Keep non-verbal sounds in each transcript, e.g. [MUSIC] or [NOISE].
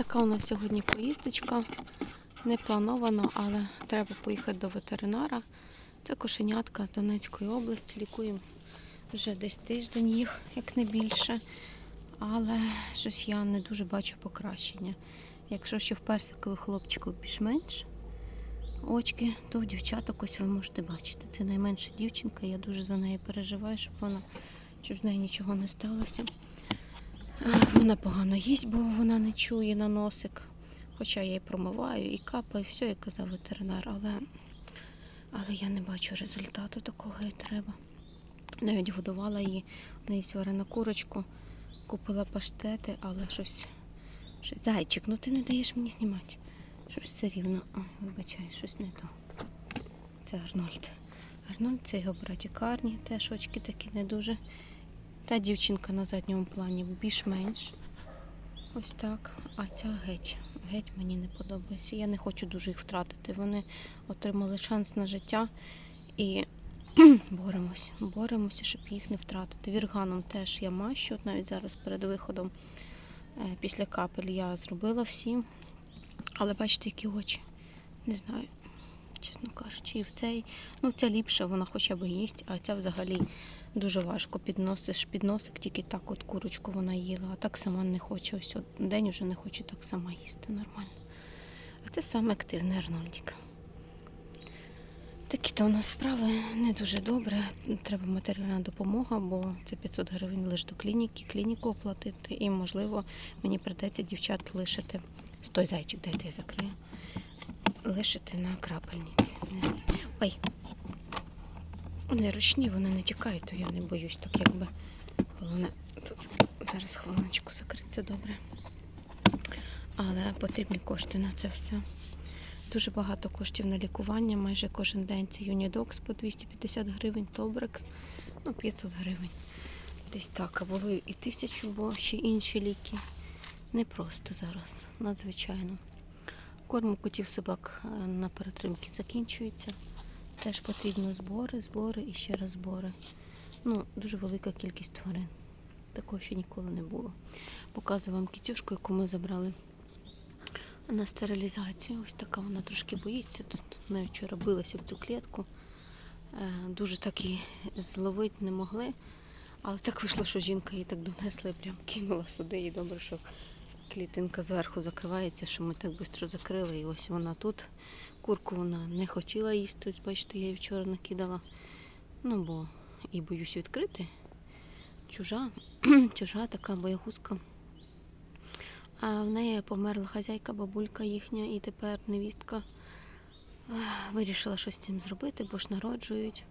Така у нас сьогодні поїздочка. Не плановано, але треба поїхати до ветеринара. Це кошенятка з Донецької області. Лікуємо вже десь тиждень їх, як не більше. Але щось я не дуже бачу покращення. Якщо що в персикових хлопчиків більш-менш очки, то в дівчаток ось ви можете бачити. Це найменша дівчинка, я дуже за неї переживаю, щоб вона щоб з нею нічого не сталося. Вона погано їсть, бо вона не чує на носик. Хоча я її промиваю і капаю, все, як казав ветеринар, але, але я не бачу результату такого, як треба. Навіть годувала її, в неї сварена курочку, купила паштети, але щось, щось. Зайчик, ну ти не даєш мені знімати. Щось все рівно. Ой, вибачай, щось не то. Це Арнольд. Арнольд це його братик Арні, теж очки такі не дуже. Та дівчинка на задньому плані більш-менш. Ось так. А ця геть. Геть мені не подобається. Я не хочу дуже їх втратити. Вони отримали шанс на життя і [CLEARS THROAT] боремось. Боремося, щоб їх не втратити. Вірганом теж я мащу. От навіть зараз перед виходом е, після капель я зробила всім. Але бачите, які очі. Не знаю, чесно кажучи, і в цей, ну ця ліпша, вона хоча б їсть, а ця взагалі дуже важко підносиш під носик, тільки так от курочку вона їла, а так сама не хоче. Ось от день уже не хоче так сама їсти нормально. А це саме активний Арнольдік. Такі то у нас справи не дуже добре. Треба матеріальна допомога, бо це 500 гривень лише до клініки, клініку оплатити, і, можливо, мені прийдеться дівчат лишити. Стой, зайчик, дайте я закрию. Лишити на крапельниці. Ой. Не ручні, вони не тікають, то я не боюсь, так якби. Головне, тут зараз хвилиночку закриться добре. Але потрібні кошти на це все. Дуже багато коштів на лікування, майже кожен день це Юнідокс по 250 гривень, Тобрекс, ну 500 гривень. Десь так, а було і тисячу, бо ще інші ліки. Не просто зараз, надзвичайно. Корм котів собак е, на перетримки закінчується. Теж потрібно збори, збори і ще раз збори. Ну, дуже велика кількість тварин. Такого ще ніколи не було. Показую вам кітюшку, яку ми забрали на стерилізацію. Ось така вона трошки боїться. Тут навіть вчора билася в цю клітку. Е, Дуже так її зловити не могли. Але так вийшло, що жінка її так донесла і прям кинула сюди. І добре, що клітинка зверху закривається, що ми так швидко закрили. І ось вона тут. Курку вона не хотіла їсти. Ось бачите, я її вчора накидала. Ну, бо і боюсь відкрити. Чужа, [CLEARS THROAT] чужа така боягузка. А в неї померла хазяйка, бабулька їхня, і тепер невістка вирішила щось з цим зробити, бо ж народжують.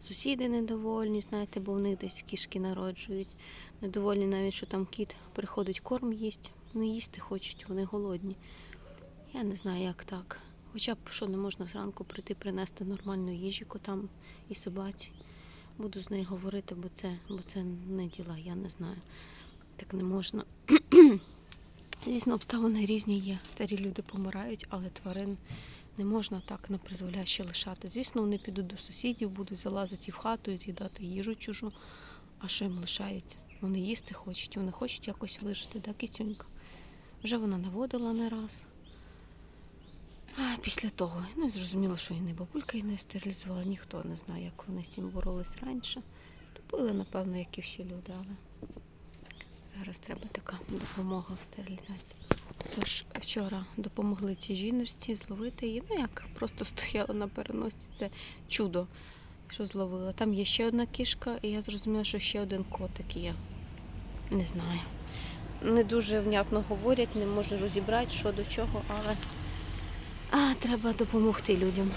Сусіди недовольні, знаєте, бо в них десь кішки народжують. Недовольні навіть, що там кіт приходить корм їсть. Вони їсти хочуть, вони голодні. Я не знаю, як так. Хоча б що не можна зранку прийти принести нормальну їжі котам і собаці. Буду з нею говорити, бо це, бо це не діла, я не знаю. Так не можна. [CLEARS THROAT] Звісно, обставини різні є. Старі люди помирають, але тварин не можна так на призволяще лишати. Звісно, вони підуть до сусідів, будуть залазити і в хату і з'їдати їжу чужу. А що їм лишається? Вони їсти хочуть, вони хочуть якось вижити, так, кіцюнька? Вже вона наводила не раз. А після того, ну зрозуміло, що і не бабулька її не стерилізувала, ніхто не знає, як вони з цим боролись раніше. Топили, напевно, як і всі люди, але зараз треба така допомога в стерилізації. Тож вчора допомогли цій жіночці зловити її. Ну як просто [LAUGHS] стояла на переносці. Це чудо, що зловила. Там є ще одна кішка, і я зрозуміла, що ще один котик є. Не знаю. Не дуже внятно говорять, не можу розібрати, що до чого, але а, треба допомогти людям.